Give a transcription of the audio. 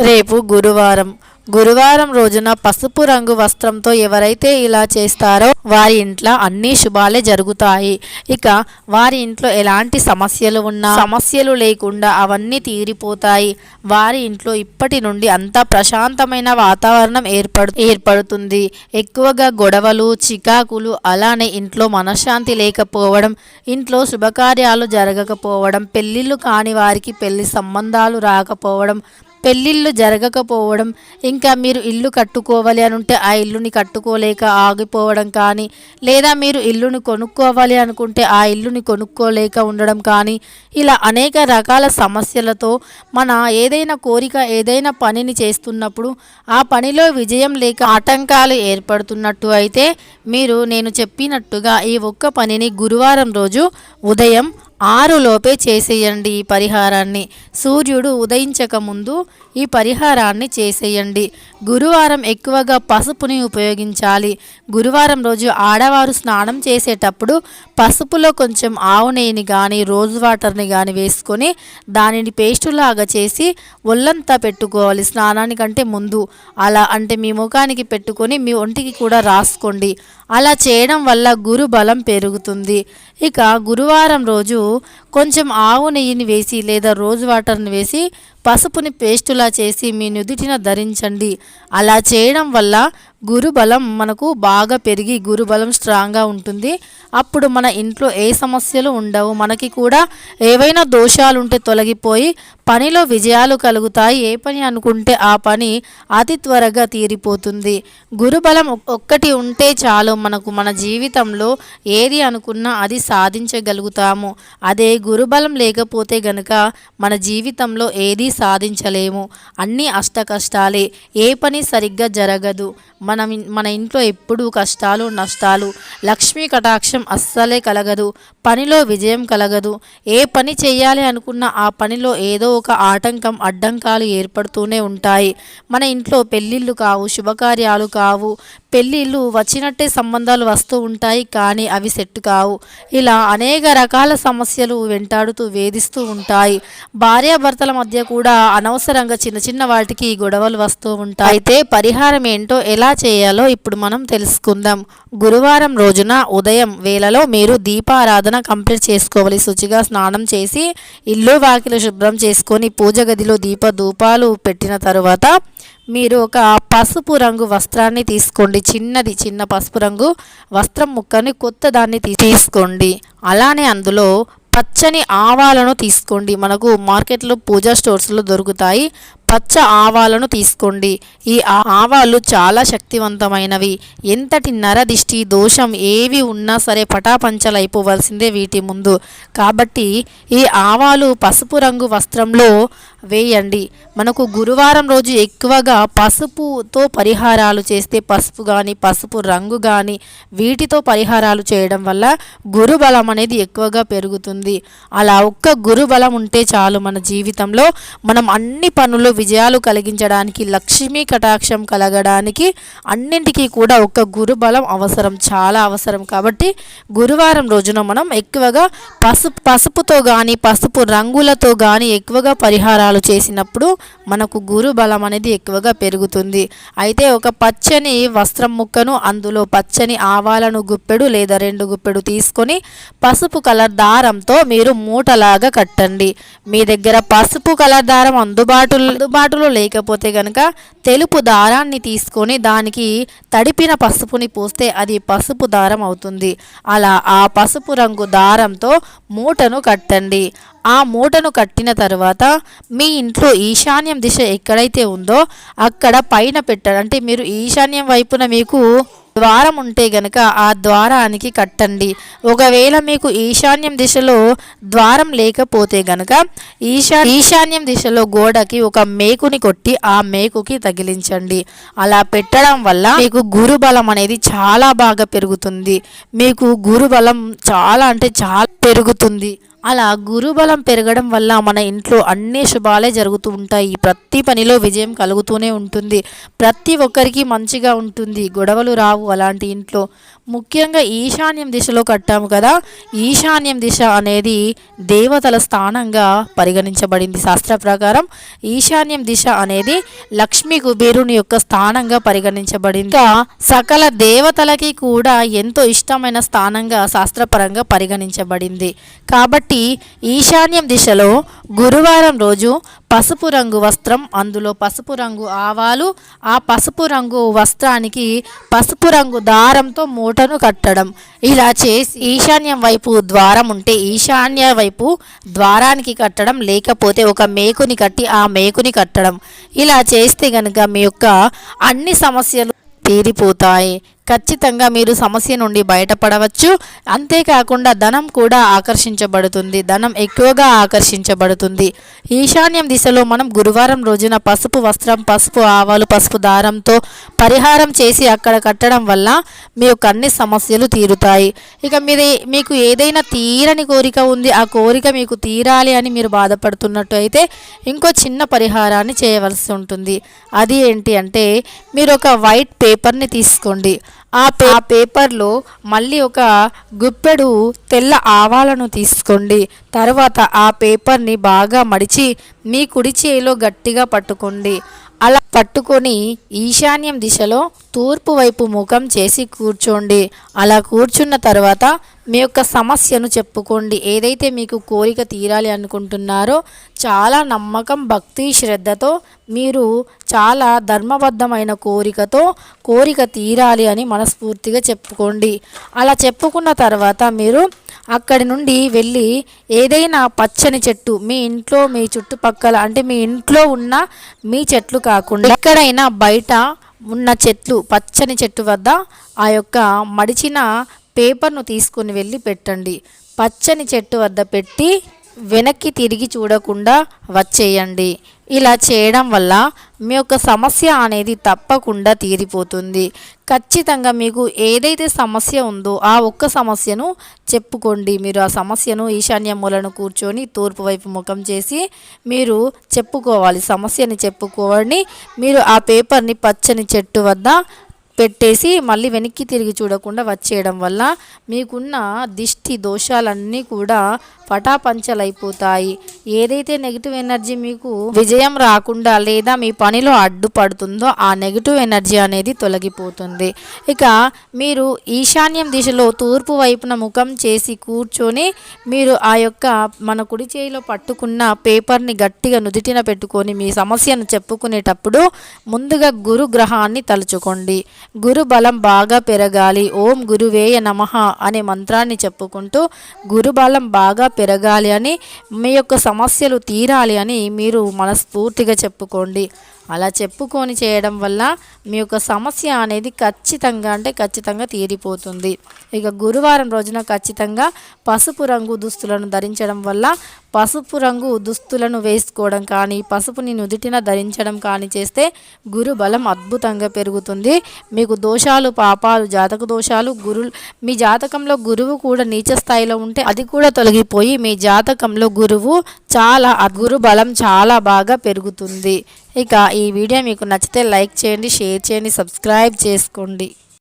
రేపు గురువారం. గురువారం రోజున పసుపు రంగు వస్త్రంతో ఎవరైతే ఇలా చేస్తారో వారి ఇంట్లో అన్ని శుభాలే జరుగుతాయి. ఇక వారి ఇంట్లో ఎలాంటి సమస్యలు ఉన్నా సమస్యలు లేకుండా అవన్నీ తీరిపోతాయి. వారి ఇంట్లో ఇప్పటి నుండి అంతా ప్రశాంతమైన వాతావరణం ఏర్పడు ఏర్పడుతుంది. ఎక్కువగా గొడవలు చికాకులు అలానే ఇంట్లో మనశ్శాంతి లేకపోవడం ఇంట్లో శుభకార్యాలు జరగకపోవడం పెళ్ళిళ్ళు కాని వారికి పెళ్ళి సంబంధాలు రాకపోవడం పెళ్ళిళ్ళు జరగకపోవడం ఇంకా మీరు ఇల్లు కట్టుకోవాలి అని ఉంటే ఆ ఇల్లుని కట్టుకోలేక ఆగిపోవడం కానీ లేదా మీరు ఇల్లుని కొనుక్కోవాలి అనుకుంటే ఆ ఇల్లుని కొనుక్కోలేక ఉండడం కానీ ఇలా అనేక రకాల సమస్యలతో మన ఏదైనా కోరిక ఏదైనా పనిని చేస్తున్నప్పుడు ఆ పనిలో విజయం లేక ఆటంకాలు ఏర్పడుతున్నట్టు అయితే మీరు నేను చెప్పినట్టుగా ఈ ఒక్క పనిని గురువారం రోజు ఉదయం ఆరులోపే చేసేయండి ఈ పరిహారాన్ని. సూర్యుడు ఉదయించక ముందు ఈ పరిహారాన్ని చేసేయండి. గురువారం ఎక్కువగా పసుపుని ఉపయోగించాలి. గురువారం రోజు ఆడవారు స్నానం చేసేటప్పుడు పసుపులో కొంచెం ఆవు నెయ్యిని కానీ రోజ్ వాటర్ని కానీ వేసుకొని దానిని పేస్టులాగా చేసి ఒళ్ళంతా పెట్టుకోవాలి. స్నానానికంటే ముందు. అలా అంటే మీ ముఖానికి పెట్టుకొని మీ ఒంటికి కూడా రాసుకోండి. అలా చేయడం వల్ల గురు బలం పెరుగుతుంది. ఇక గురువారం రోజు కొంచెం ఆవు నెయ్యిని వేసి లేదా రోజ్ వాటర్ని వేసి పసుపుని పేస్టులా చేసి మీ నుదుటిన ధరించండి. అలా చేయడం వల్ల గురుబలం మనకు బాగా పెరిగి గురుబలం స్ట్రాంగ్గా ఉంటుంది. అప్పుడు మన ఇంట్లో ఏ సమస్యలు ఉండవు. మనకి కూడా ఏవైనా దోషాలు ఉంటే తొలగిపోయి పనిలో విజయాలు కలుగుతాయి. ఏ పని అనుకుంటే ఆ పని అతి త్వరగా తీరిపోతుంది. గురుబలం ఒక్కటి ఉంటే చాలు మనకు మన జీవితంలో ఏది అనుకున్నా అది సాధించగలుగుతాము. అదే గురుబలం లేకపోతే గనుక మన జీవితంలో ఏదీ సాధించలేము. అన్నీ అష్ట కష్టాలే ఏ పని సరిగ్గా జరగదు. మనం మన ఇంట్లో ఎప్పుడూ కష్టాలు నష్టాలు లక్ష్మీ కటాక్షం అస్సలే కలగదు పనిలో విజయం కలగదు. ఏ పని చేయాలి అనుకున్న ఆ పనిలో ఏదో ఒక ఆటంకం అడ్డంకాలు ఏర్పడుతూనే ఉంటాయి. మన ఇంట్లో పెళ్ళిళ్ళు కావు శుభకార్యాలు కావు. పెళ్ళిళ్ళు వచ్చినట్టే సంబంధాలు వస్తూ ఉంటాయి కానీ అవి సెట్ కావు. ఇలా అనేక రకాల సమస్యలు వెంటాడుతూ వేధిస్తూ ఉంటాయి. భార్యాభర్తల మధ్య కూడా అనవసరంగా చిన్న చిన్న వాటికి గొడవలు వస్తూ ఉంటాయి. అయితే పరిహారం ఏంటో ఎలా చేయాలో ఇప్పుడు మనం తెలుసుకుందాం. గురువారం రోజున ఉదయం వేళలో మీరు దీపారాధన కంప్లీట్ చేసుకోవాలి. శుచిగా స్నానం చేసి ఇల్లు వాకిలు శుభ్రం చేసుకొని పూజ గదిలో దీప ధూపాలు పెట్టిన తరువాత మీరు ఒక పసుపు రంగు వస్త్రాన్ని తీసుకోండి. చిన్నది చిన్న పసుపు రంగు వస్త్రం ముక్కని కొత్త దాన్ని తీ- తీసుకోండి. అలానే అందులో పచ్చని ఆవాలను తీసుకోండి. మనకు మార్కెట్లో పూజా స్టోర్స్లో దొరుకుతాయి. పచ్చ ఆవాలను తీసుకోండి. ఈ ఆవాలు చాలా శక్తివంతమైనవి. ఎంతటి నరదిష్టి దోషం ఏవి ఉన్నా సరే పటాపంచలైపోవలసిందే వీటి ముందు. కాబట్టి ఈ ఆవాలు పసుపు రంగు వస్త్రంలో వేయండి. మనకు గురువారం రోజు ఎక్కువగా పసుపుతో పరిహారాలు చేస్తే పసుపు కానీ పసుపు రంగు కానీ వీటితో పరిహారాలు చేయడం వల్ల గురుబలం అనేది ఎక్కువగా పెరుగుతుంది. అలా ఒక్క గురుబలం ఉంటే చాలు మన జీవితంలో. మనం అన్ని పనులు విజయాలు కలిగించడానికి లక్ష్మీ కటాక్షం కలగడానికి అన్నింటికీ కూడా ఒక గురుబలం అవసరం చాలా అవసరం. కాబట్టి గురువారం రోజున మనం ఎక్కువగా పసుపు పసుపుతో కానీ పసుపు రంగులతో కానీ ఎక్కువగా పరిహారాలు చేసినప్పుడు మనకు గురు బలం అనేది ఎక్కువగా పెరుగుతుంది. అయితే ఒక పచ్చని వస్త్రం ముక్కను అందులో పచ్చని ఆవాలను గుప్పెడు లేదా రెండు గుప్పెడు తీసుకొని పసుపు కలర్ దారంతో మీరు మూటలాగా కట్టండి. మీ దగ్గర పసుపు కలర్ దారం అందుబాటులో అందుబాటులో లేకపోతే కనుక తెలుపు దారాన్ని తీసుకొని దానికి తడిపిన పసుపుని పూస్తే అది పసుపు దారం అవుతుంది. అలా ఆ పసుపు రంగు దారంతో మూటను కట్టండి. ఆ మూటను కట్టిన తర్వాత మీ ఇంట్లో ఈశాన్యం దిశ ఎక్కడైతే ఉందో అక్కడ పైన పెట్టండి అంటే మీరు ఈశాన్యం వైపున మీకు ద్వారం ఉంటే గనక ఆ ద్వారానికి కట్టండి. ఒకవేళ మీకు ఈశాన్యం దిశలో ద్వారం లేకపోతే గనక ఈశా ఈశాన్యం దిశలో గోడకి ఒక మేకుని కొట్టి ఆ మేకుకి తగిలించండి. అలా పెట్టడం వల్ల మీకు గురుబలం అనేది చాలా బాగా పెరుగుతుంది. మీకు గురుబలం చాలా అంటే చాలా పెరుగుతుంది. అలా గురుబలం పెరగడం వల్ల మన ఇంట్లో అన్ని శుభాలే జరుగుతూ ఉంటాయి. ప్రతి పనిలో విజయం కలుగుతూనే ఉంటుంది. ప్రతి ఒక్కరికి మంచిగా ఉంటుంది. గొడవలు రావు అలాంటి ఇంట్లో. ముఖ్యంగా ఈశాన్యం దిశలో కట్టాము కదా. ఈశాన్యం దిశ అనేది దేవతల స్థానంగా పరిగణించబడింది. శాస్త్ర ప్రకారం ఈశాన్యం దిశ అనేది లక్ష్మీ కుబేరుని యొక్క స్థానంగా పరిగణించబడింది. సకల దేవతలకి కూడా ఎంతో ఇష్టమైన స్థానంగా శాస్త్రపరంగా పరిగణించబడింది. కాబట్టి ఈశాన్యం దిశలో గురువారం రోజు పసుపు రంగు వస్త్రం అందులో పసుపు రంగు ఆవాలు ఆ పసుపు రంగు వస్త్రానికి పసుపు రంగు దారంతో మూటను కట్టడం. ఇలా చేసి ఈశాన్యం వైపు ద్వారం ఉంటే ఈశాన్య వైపు ద్వారానికి కట్టడం లేకపోతే ఒక మేకుని కట్టి ఆ మేకుని కట్టడం. ఇలా చేస్తే గనుక మీ యొక్క అన్ని సమస్యలు తీరిపోతాయి. ఖచ్చితంగా మీరు సమస్య నుండి బయటపడవచ్చు. అంతేకాకుండా ధనం కూడా ఆకర్షించబడుతుంది. ధనం ఎక్కువగా ఆకర్షించబడుతుంది. ఈశాన్యం దిశలో మనం గురువారం రోజున పసుపు వస్త్రం పసుపు ఆవాలు పసుపు దారంతో పరిహారం చేసి అక్కడ కట్టడం వల్ల మీ యొక్క అన్ని సమస్యలు తీరుతాయి. ఇక మీది మీకు ఏదైనా తీరని కోరిక ఉంది ఆ కోరిక మీకు తీరాలి అని మీరు బాధపడుతున్నట్టు అయితే ఇంకో చిన్న పరిహారాన్ని చేయవలసి ఉంటుంది. అది ఏంటి అంటే మీరు ఒక వైట్ పేపర్ని తీసుకోండి. ఆ పే పేపర్లో మళ్ళీ ఒక గుప్పెడు తెల్ల ఆవాలను తీసుకోండి. తర్వాత ఆ పేపర్ని బాగా మడిచి మీ కుడి చేయిలో గట్టిగా పట్టుకోండి. అలా పట్టుకొని ఈశాన్యం దిశలో తూర్పు వైపు ముఖం చేసి కూర్చోండి. అలా కూర్చున్న తర్వాత మీ యొక్క సమస్యను చెప్పుకోండి. ఏదైతే మీకు కోరిక తీరాలి అనుకుంటున్నారో చాలా నమ్మకం భక్తి శ్రద్ధతో మీరు చాలా ధర్మబద్ధమైన కోరికతో కోరిక తీరాలి అని మనస్ఫూర్తిగా చెప్పుకోండి. అలా చెప్పుకున్న తర్వాత మీరు అక్కడి నుండి వెళ్ళి ఏదైనా పచ్చని చెట్టు మీ ఇంట్లో మీ చుట్టుపక్కల అంటే మీ ఇంట్లో ఉన్న మీ చెట్లు కాకుండా ఎక్కడైనా బయట ఉన్న చెట్లు పచ్చని చెట్టు వద్ద ఆ యొక్క మడిచిన పేపర్ను తీసుకుని వెళ్ళి పెట్టండి. పచ్చని చెట్టు వద్ద పెట్టి వెనక్కి తిరిగి చూడకుండా వచ్చేయండి. ఇలా చేయడం వల్ల మీ యొక్క సమస్య అనేది తప్పకుండా తీరిపోతుంది. ఖచ్చితంగా మీకు ఏదైతే సమస్య ఉందో ఆ ఒక్క సమస్యను చెప్పుకోండి. మీరు ఆ సమస్యను ఈశాన్య మూలను కూర్చొని తూర్పు వైపు ముఖం చేసి మీరు చెప్పుకోవాలి. సమస్యని చెప్పుకోండి. మీరు ఆ పేపర్ని పచ్చని చెట్టు వద్ద పెట్టేసి మళ్ళీ వెనక్కి తిరిగి చూడకుండా వచ్చేయడం వల్ల మీకున్న దిష్టి దోషాలన్నీ కూడా పటాపంచలైపోతాయి. ఏదైతే నెగిటివ్ ఎనర్జీ మీకు విజయం రాకుండా లేదా మీ పనిలో అడ్డుపడుతుందో ఆ నెగిటివ్ ఎనర్జీ అనేది తొలగిపోతుంది. ఇక మీరు ఈశాన్యం దిశలో తూర్పు వైపున ముఖం చేసి కూర్చొని మీరు ఆ యొక్క మన కుడి చేయిలో పట్టుకున్న పేపర్ని గట్టిగా నుదిటిన పెట్టుకొని మీ సమస్యను చెప్పుకునేటప్పుడు ముందుగా గురు గ్రహాన్ని తలుచుకోండి. గురు బలం బాగా పెరగాలి. ఓం గురువేయ నమః అనే మంత్రాన్ని చెప్పుకుంటూ గురు బలం బాగా పెరగాలి అని మీ యొక్క సమస్యలు తీరాలి అని మీరు మనస్ఫూర్తిగా చెప్పుకోండి. అలా చెప్పుకొని చేయడం వల్ల మీ యొక్క సమస్య అనేది ఖచ్చితంగా అంటే ఖచ్చితంగా తీరిపోతుంది. ఇక గురువారం రోజున ఖచ్చితంగా పసుపు రంగు దుస్తులను ధరించడం వల్ల పసుపు రంగు దుస్తులను వేసుకోవడం కానీ పసుపుని నుదిటిన ధరించడం కానీ చేస్తే గురు బలం అద్భుతంగా పెరుగుతుంది. మీకు దోషాలు పాపాలు జాతక దోషాలు గురు మీ జాతకంలో గురువు కూడా నీచ స్థాయిలో ఉంటే అది కూడా తొలగిపోయి మీ జాతకంలో గురువు చాలా గురు బలం చాలా బాగా పెరుగుతుంది. ఇక ఈ వీడియో మీకు నచ్చితే లైక్ చేయండి షేర్ చేయండి సబ్స్క్రైబ్ చేసుకోండి.